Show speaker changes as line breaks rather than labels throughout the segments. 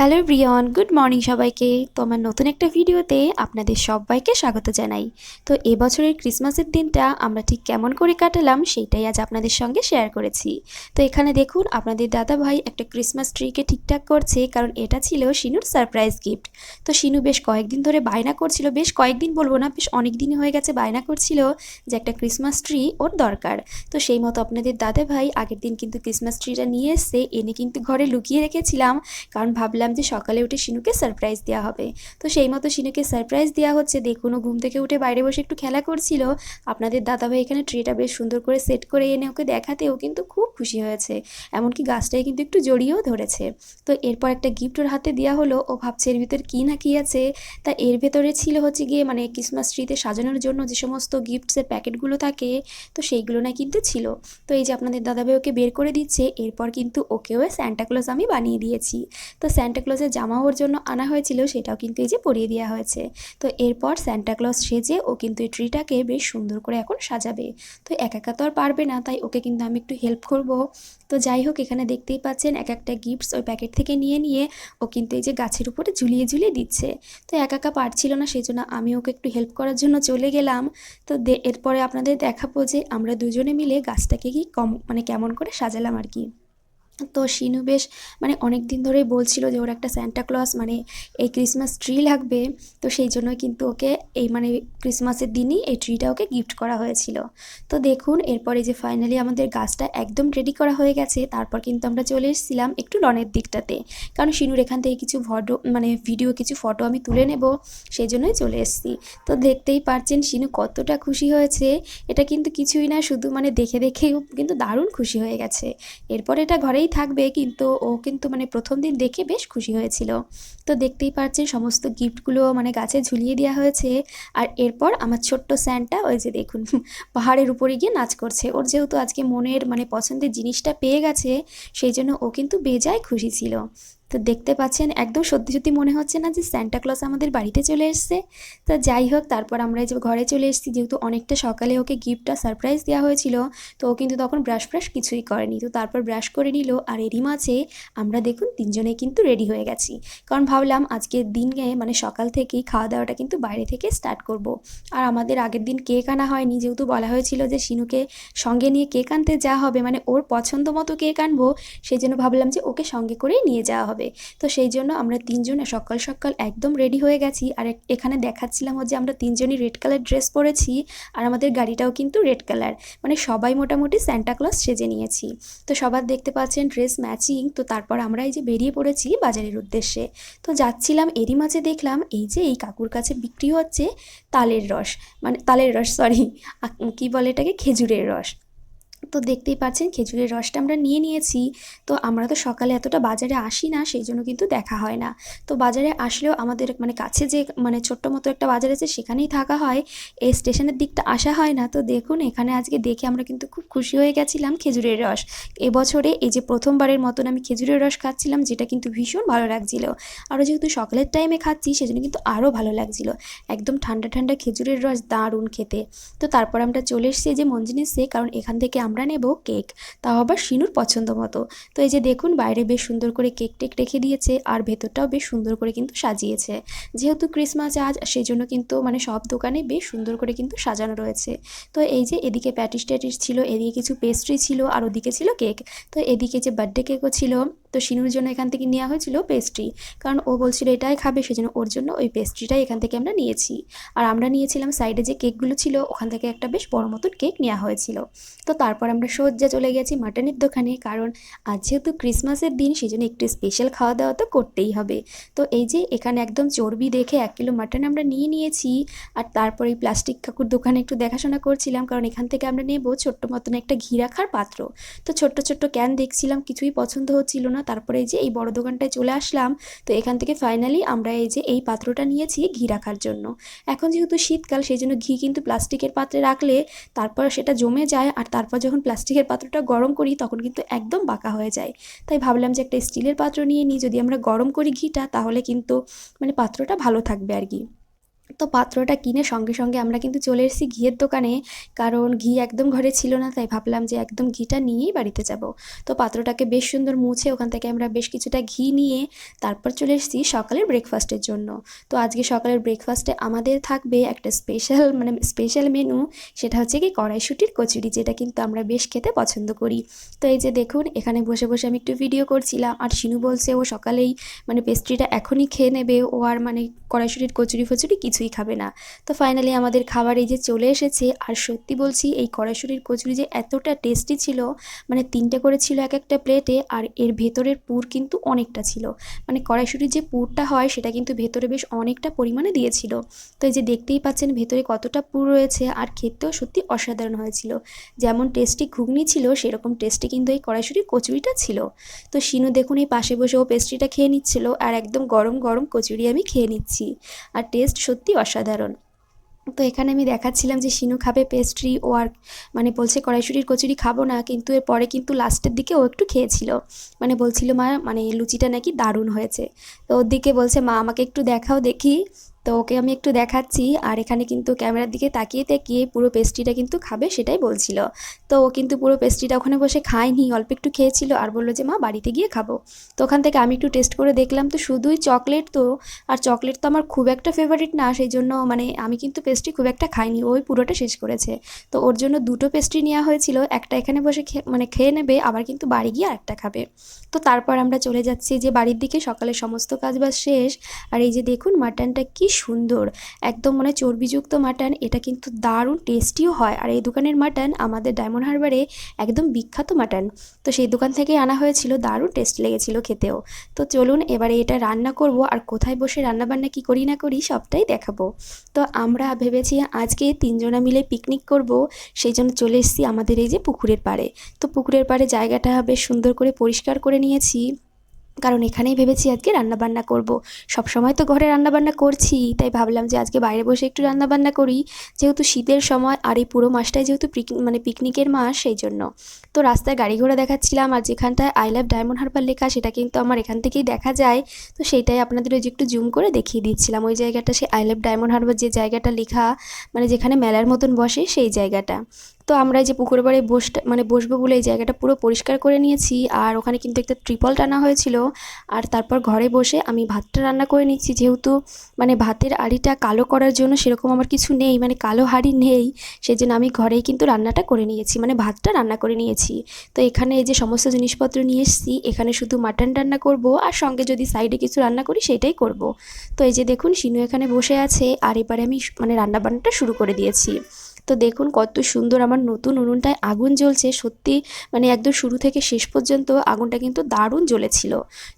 Hello Brian good morning সবাইকে। তো আমার নতুন একটা ভিডিওতে আপনাদের সবাইকে স্বাগত জানাই। তো এবছরের ক্রিসমাসের দিনটা আমরা ঠিক কেমন করে কাটালাম সেইটাই আজ আপনাদের সঙ্গে শেয়ার করেছি। তো এখানে দেখুন, আপনাদের দাদা ভাই একটা ক্রিসমাস ট্রিকে ঠিকঠাক করছে, কারণ এটা ছিল শিনুর সারপ্রাইজ গিফট। তো শিনু বেশ কয়েকদিন ধরে বায়না করছিল, বেশ কয়েকদিন বলব না, বেশ অনেক দিনই হয়ে গেছে বায়না করছিল যে একটা ক্রিসমাস ট্রি ওর দরকার। তো সেই মতো আপনাদের দাদা ভাই আগের দিন কিন্তু ক্রিসমাস ট্রিটা নিয়ে এসছে, এনে কিন্তু ঘরে লুকিয়ে রেখেছিলাম, কারণ ভাবলাম যে সকালে উঠে শিনুকে সারপ্রাইজ দেওয়া হবে। তো সেই মতো শিনুকে সারপ্রাইজ দেওয়া হচ্ছে। দেখুন ঘুম থেকে উঠে বাইরে বসে একটু খেলা করছিল। আপনাদের দাদাভাই এখানে ট্রিটা বেশ সুন্দর করে সেট করে এনে ওকে দেখাতে ও কিন্তু খুব খুশি হয়েছে। এমনকি গাছটাই কিন্তু একটু জড়িয়েও ধরেছে। তো এরপর একটা গিফট ওর হাতে দেওয়া হলো। ও ভাবছে এর ভিতর কী না কী আছে? তা এর ভেতরে ছিল হচ্ছে গিয়ে মানে ক্রিসমাস ট্রিতে সাজানোর জন্য যে সমস্ত গিফটসের প্যাকেটগুলো থাকে, তো সেইগুলো না কিন্তু ছিল। তো এই যে আপনাদের দাদাভাই ওকে বের করে দিচ্ছে। এরপর কিন্তু ওকেও স্যান্টাক্লজ আমি বানিয়ে দিয়েছি। তো স্যান্টাক্লজের জামা ওর জন্য আনা হয়েছিল, সেটাও কিন্তু এই যে পরিয়ে দেওয়া হয়েছে। তো এরপর স্যান্টাক্লজ সেজে ও কিন্তু এই ট্রিটাকে বেশ সুন্দর করে এখন সাজাবে। তো এক একা তো আর পারবে না, তাই ওকে কিন্তু আমি একটু হেল্প করব। তো যাই হোক, এখানে দেখতেই পাচ্ছেন এক একটা গিফটস ওই প্যাকেট থেকে নিয়ে নিয়ে ও কিন্তু এই যে গাছের উপরে ঝুলিয়ে ঝুলিয়ে দিচ্ছে। তো এক একা পারছিল না সেই জন্য আমি ওকে একটু হেল্প করার জন্য চলে গেলাম। তো এরপরে আপনাদের দেখাবো যে আমরা দুজনে মিলে গাছটাকে কি কম মানে কেমন করে সাজালাম আর কি। তো শিনু বেশ মানে অনেক দিন ধরেই বলছিল যে ওর একটা স্যান্টা ক্লস মানে এই ক্রিসমাস ট্রি লাগবে। তো সেই জন্যই কিন্তু ওকে এই মানে ক্রিসমাসের দিনই এই ট্রিটা ওকে গিফট করা হয়েছিল। তো দেখুন, এরপরে যে ফাইনালি আমাদের গাছটা একদম রেডি করা হয়ে গেছে, তারপর কিন্তু আমরা চলে এসেছিলাম একটু লনের দিকটাতে। কারণ শিনুর এখান থেকে কিছু ফটো মানে ভিডিও কিছু ফটো আমি তুলে নেব, সেই জন্যই চলে এসেছি। তো দেখতেই পারছেন শিনু কতটা খুশি হয়েছে। এটা কিন্তু কিছুই না, শুধু মানে দেখে দেখেই কিন্তু দারুণ খুশি হয়ে গেছে। এরপর এটা ঘরেই থাকবে, কিন্তু ও কিন্তু মানে প্রথম দিন দেখে বেশ খুশি হয়েছিল। তো দেখতেই পারছেন সমস্ত গিফটগুলো মানে গাছে ঝুলিয়ে দেওয়া হয়েছে। আর এরপর আমার ছোট্ট স্যান্টা, ওই যে দেখুন, পাহাড়ের উপরে গিয়ে নাচ করছে। ওর যেহেতু আজকে মনের মানে পছন্দের জিনিসটা পেয়ে গেছে, সেই জন্য ও কিন্তু বেজায় খুশি ছিল। তো দেখতে পাচ্ছেন, একদম সত্যি সত্যি মনে হচ্ছে না যে ক্লস আমাদের বাড়িতে চলে এসছে। তো যাই হোক, তারপর আমরা যে ঘরে চলে এসেছি, যেহেতু অনেকটা সকালে ওকে গিফটটা সারপ্রাইজ দেওয়া হয়েছিল, তো ও কিন্তু তখন ব্রাশ ব্রাশ কিছুই করেনি। তো তারপর ব্রাশ করে নিল, আর এরই মাঝে আমরা দেখুন তিনজনে কিন্তু রেডি হয়ে গেছি। কারণ ভাবলাম আজকের দিনে মানে সকাল থেকেই খাওয়া দাওয়াটা কিন্তু বাইরে থেকে স্টার্ট করব। আর আমাদের আগের দিন কেক আনা হয়নি, যেহেতু বলা হয়েছিল যে শিনুকে সঙ্গে নিয়ে কেক আনতে যাওয়া হবে মানে ওর পছন্দ মতো কেক আনব, সেই জন্য ভাবলাম যে ওকে সঙ্গে করেই নিয়ে যাওয়া হবে। হবে। তো সেই জন্য আমরা তিনজনে সকাল সকাল একদম রেডি হয়ে গেছি। আর এখানে দেখাচ্ছিলাম যে আমরা তিনজনই রেড কালার ড্রেস পরেছি আর আমাদের গাড়িটাও কিন্তু রেড কালার মানে সবাই মোটামুটি স্যান্টাক্লস সেজে নিয়েছি। তো সবার দেখতে পাচ্ছেন ড্রেস ম্যাচিং তো তারপর আমরা এই যে বেরিয়ে পড়েছি বাজারের উদ্দেশ্যে। তো যাচ্ছিলাম এরই মাঝে দেখলাম এই যে এই কাকুর কাছে বিক্রি হচ্ছে তালের রস। মানে তালের রস সরি কি বলে এটাকে? খেজুরের রস। তো দেখতেই পাচ্ছেন খেজুরের রসটা আমরা নিয়ে নিয়েছি। তো আমরা তো সকালে এতটা বাজারে আসি না, সেই জন্য কিন্তু দেখা হয় না। তো বাজারে আসলেও আমাদের মানে কাছে যে মানে ছোট্ট মতো একটা বাজার আছে সেখানেই থাকা হয়, এই স্টেশনের দিকটা আসা হয় না। তো দেখুন এখানে আজকে দেখে আমরা কিন্তু খুব খুশি হয়ে গেছিলাম খেজুরের রস। এবছরে এই যে প্রথমবারের মতন আমি খেজুরের রস খাচ্ছিলাম, যেটা কিন্তু ভীষণ ভালো লাগছিল। আরও যেহেতু সকালের টাইমে খাচ্ছি, সেজন্য কিন্তু আরও ভালো লাগছিল। একদম ঠান্ডা ঠান্ডা খেজুরের রস দারুণ খেতে। তো তারপর আমরা চলে এসেছি যে মঞ্জিনিসে কারণ এখান থেকে আমরা নেব কেক। তা আবার শিনুর পছন্দ মতো। তো এই যে দেখুন, বাইরে বেশ সুন্দর করে কেক টেক রেখে দিয়েছে আর ভেতরটাও বেশ সুন্দর করে কিন্তু সাজিয়েছে। যেহেতু ক্রিসমাস আজ সেই জন্য কিন্তু মানে সব দোকানে বেশ সুন্দর করে কিন্তু সাজানো রয়েছে। তো এই যে এদিকে প্যাটিস ট্যাটিস ছিল, এদিকে কিছু পেস্ট্রি ছিল আর ওদিকে ছিল কেক। তো এদিকে যে বার্থডে কেকও ছিল তো শিনুর জন্য এখান থেকে নেওয়া হয়েছিল পেস্ট্রি কারণ ও বলছিল এটাই খাবে, সেজন্য ওর জন্য ওই পেস্ট্রিটাই এখান থেকে আমরা নিয়েছি। আর আমরা নিয়েছিলাম সাইডে যে কেকগুলো ছিল, ওখান থেকে একটা বেশ বড় মতন কেক নেওয়া হয়েছিল। তো তারপর আমরা সজ্জা চলে গেছি মাটনের দোকানে, কারণ আজ যেহেতু ক্রিসমাসের দিন সেই জন্য একটু স্পেশাল খাওয়া দাওয়া তো করতেই হবে। তো এই যে এখানে একদম চর্বি দেখে এক কিলো মাটন আমরা নিয়ে নিয়েছি, আর তারপর এই প্লাস্টিক কাকুর দোকানে একটু দেখাশোনা করছিলাম, কারণ এখান থেকে আমরা নেব ছোট্ট মতন একটা ঘি রাখার পাত্র। তো ছোট্ট ছোট্ট ক্যান দেখছিলাম, কিছুই পছন্দ হচ্ছিল না। তারপরে যে এই বড় দোকানটায় চলে আসলাম, তো এখান থেকে ফাইনালি আমরা এই যে এই পাত্রটা নিয়েছি ঘি রাখার জন্য। এখন যেহেতু শীতকাল, সেই জন্য ঘি কিন্তু প্লাস্টিকের পাত্রে রাখলে তারপর সেটা জমে যায় আর তারপর যখন প্লাস্টিকের পাত্রটা গরম করি তখন কিন্তু একদম বাঁকা হয়ে যায়। তাই ভাবলাম যে একটা স্টিলের পাত্র নিয়ে নিই, যদি আমরা গরম করি ঘিটা তাহলে কিন্তু মানে পাত্রটা ভালো থাকবে আর কি। তো পাত্রটা কিনে সঙ্গে সঙ্গে আমরা কিন্তু চলে এসেছি ঘিয়ের দোকানে। কারণ ঘি একদম ঘরে ছিল না, তাই ভাবলাম যে একদম ঘিটা নিয়েই বাড়িতে যাব। তো পাত্রটাকে বেশ সুন্দর মুছে ওখান থেকে আমরা বেশ কিছুটা ঘি নিয়ে তারপর চলে এসেছি সকালের ব্রেকফাস্টের জন্য। তো আজকে সকালের ব্রেকফাস্টে আমাদের থাকবে একটা স্পেশাল মানে স্পেশাল মেনু সেটা হচ্ছে কি কড়াইশুটির কচুরি, যেটা কিন্তু আমরা বেশ খেতে পছন্দ করি। তো এই যে দেখুন, এখানে বসে বসে আমি একটু ভিডিও করছিলাম, আর শিনু বলছে ও সকালেই মানে পেস্ট্রিটা এখনই খেয়ে নেবে। ও আর মানে কড়াইশুটির কচুরি ফচুরি কিছুই খাবে না। তো ফাইনালি আমাদের খাবার এই যে চলে এসেছে, আর সত্যি বলছি এই কড়াইশুটির কচুরি যে এতটা টেস্টি ছিল মানে তিনটে করে ছিল এক একটা প্লেটে আর এর ভেতরের পুর কিন্তু অনেকটা ছিল। মানে কড়াইশুটির যে পুরটা হয়, সেটা কিন্তু ভেতরে বেশ অনেকটা পরিমাণে দিয়েছিল। তো এই যে দেখতেই পাচ্ছেন ভেতরে কতটা পুর রয়েছে, আর খেতেও সত্যি অসাধারণ হয়েছিল। যেমন টেস্টি ঘুগনি ছিল, সেরকম টেস্টি কিন্তু এই কড়াইশুটির কচুরিটা ছিল। তো শিনু দেখুন এই পাশে বসে ও পেস্ট্রিটা খেয়ে নিচ্ছিল, আর একদম গরম গরম কচুরি আমি খেয়ে নিচ্ছি। আর টেস্ট সত্যি অসাধারণ। তো এখানে আমি দেখাচ্ছিলাম যে শিনু খাবে পেস্ট্রি ও আর মানে বলছে কড়াইশুটির কচুরি খাব না, কিন্তু এর পরে কিন্তু লাস্টের দিকে ও একটু খেয়েছিল। মানে বলছিল, মা মানে লুচিটা নাকি দারুণ হয়েছে। তো ওর দিকে বলছে, মা, আমাকে একটু দেখাও দেখি। তো ওকে আমি একটু দেখাচ্ছি। আর এখানে কিন্তু ক্যামেরার দিকে তাকিয়ে তাকিয়ে পুরো পেস্ট্রিটা কিন্তু খাবে সেটাই বলছিল। তো ও কিন্তু পুরো পেস্ট্রিটা ওখানে বসে খায়নি, অল্প একটু খেয়েছিল আর বলল যে, মা, বাড়িতে গিয়ে খাব। তো ওখান থেকে আমি একটু টেস্ট করে দেখলাম, তো শুধুই চকলেট তো। আর চকলেট তো আমার খুব একটা ফেভারিট না, সেই জন্য মানে আমি কিন্তু পেস্ট্রি খুব একটা খাইনি, ওই পুরোটা শেষ করেছে। তো ওর জন্য দুটো পেস্ট্রি নেওয়া হয়েছিল, একটা এখানে বসে মানে খেয়ে নেবে, আবার কিন্তু বাড়ি গিয়ে আরেকটা খাবে। তো তারপর আমরা চলে যাচ্ছি যে বাড়ির দিকে সকালে সমস্ত কাজ বাজ শেষ। আর এই যে দেখুন মাটনটা কি সুন্দর। একদম মানে চর্বিযুক্ত মাটন, এটা কিন্তু দারুণ টেস্টিও হয়। আর এই দোকানের মাটন আমাদের ডায়মন্ড হারবারে একদম বিখ্যাত মাটন। তো সেই দোকান থেকেই আনা হয়েছিল, দারুণ টেস্ট লেগেছিল খেতেও। তো চলুন এবারে এটা রান্না করব আর কোথায় বসে রান্না বান্না কি করি না করি সবটাই দেখাবো। তো আমরা ভেবেছি আজকে তিনজনা মিলে পিকনিক করব, সেই জন্য চলে এসেছি আমাদের এই যে পুকুরের পাড়ে। তো পুকুরের পাড়ে জায়গাটা বেশ সুন্দর করে পরিষ্কার করে নিয়েছি। কারণ এখানেই ভেবেছি আজকে রান্নাবান্না করব। সব সময় তো ঘরে রান্নাবান্না করছি, তাই ভাবলাম যে আজকে বাইরে বসে একটু রান্নাবান্না করি। যেহেতু শীতের সময় আর এই পুরো মাসটাই যেহেতু মানে পিকনিকের মাস, সেই জন্য। তো রাস্তায় গাড়ি ঘোড়া দেখাচ্ছিলাম আর যেখানটায় আই লাভ ডায়মন্ড হারবার লেখা সেটা কিন্তু আমার এখান থেকেই দেখা যায়। তো সেইটাই আপনাদের ওই যে একটু জুম করে দেখিয়ে দিচ্ছিলাম। ওই জায়গাটা সে আই লাভ ডায়মন্ড হারবার যে জায়গাটা লেখা মানে যেখানে মেলার মতন বসে সেই জায়গাটা। তো আমরা যে পুকুর পাড়ে বসটা মানে বসবো বলে এই জায়গাটা পুরো পরিষ্কার করে নিয়েছি। আর ওখানে কিন্তু একটা ট্রিপল টানা হয়েছিল। আর তারপর ঘরে বসে আমি ভাতটা রান্না করে নিচ্ছি। যেহেতু মানে ভাতের আড়িটা কালো করার জন্য সেরকম আমার কিছু নেই মানে কালো হাঁড়ি নেই সেই জন্য আমি ঘরেই কিন্তু রান্নাটা করে নিয়েছি মানে ভাতটা রান্না করে নিয়েছি। তো এখানে এই যে সমস্ত জিনিসপত্র নিয়ে এসেছি, এখানে শুধু মাটন রান্না করব, আর সঙ্গে যদি সাইডে কিছু রান্না করি সেটাই করব। তো এই যে দেখুন, শিনু এখানে বসে আছে, আর এবারে আমি মানে রান্নাবান্নাটা শুরু করে দিয়েছি। তো দেখুন কত সুন্দর আমার নতুন উনুনটায় আগুন জ্বলছে। সত্যি মানে একদম শুরু থেকে শেষ পর্যন্ত আগুনটা কিন্তু দারুণ জ্বলেছিল।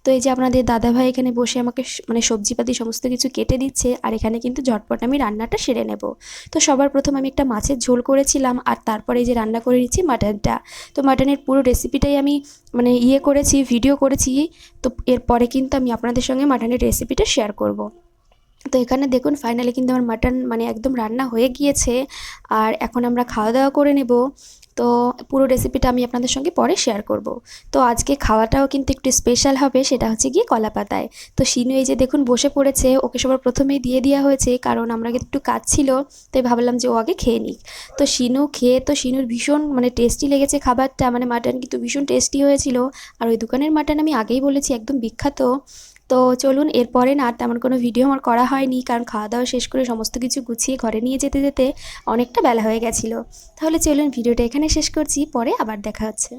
তো এই যে আপনাদের দাদাভাই এখানে বসে আমাকে মানে সবজিপাতি সমস্ত কিছু কেটে দিচ্ছে আর এখানে কিন্তু ঝটপট আমি রান্নাটা সেরে নেব। তো সবার প্রথম আমি একটা মাছের ঝোল করেছিলাম আর তারপরে যে রান্না করে নিচ্ছি মাটনটা। তো মাটনের পুরো রেসিপিটাই আমি মানে ইয়ে করেছি ভিডিও করেছি। তো এরপরে কিন্তু আমি আপনাদের সঙ্গে মাটনের রেসিপিটা শেয়ার করব। তো এখানে দেখুন ফাইনালি কিন্তু আমার মাটন মানে একদম রান্না হয়ে গিয়েছে। আর এখন আমরা খাওয়া দাওয়া করে নেব। তো পুরো রেসিপিটা আমি আপনাদের সঙ্গে পরে শেয়ার করব। তো আজকে খাওয়াটাও কিন্তু একটু স্পেশাল হবে, সেটা হচ্ছে গিয়ে কলা পাতায়। তো শিনু এই যে দেখুন, বসে পড়েছে। ওকে সবার প্রথমেই দিয়ে দেওয়া হয়েছে, কারণ আমরা কিন্তু একটু কাজ ছিল তাই ভাবলাম যে ও আগে খেয়ে নিক। তো শিনু খেয়ে, তো শিনুর ভীষণ মানে টেস্টি লেগেছে খাবারটা। মানে মাটন কিন্তু ভীষণ টেস্টি হয়েছিল। আর ওই দোকানের মাটন আমি আগেই বলেছি, একদম বিখ্যাত। তো চলুন, এরপরে না আর তেমন কোনো ভিডিও আমার করা হয়নি, কারণ খাওয়া দাওয়া শেষ করে সমস্ত কিছু গুছিয়ে ঘরে নিয়ে যেতে যেতে অনেকটা বেলা হয়ে গেছিল। তাহলে চলুন ভিডিওটা এখানে শেষ করছি, পরে আবার দেখা হচ্ছে।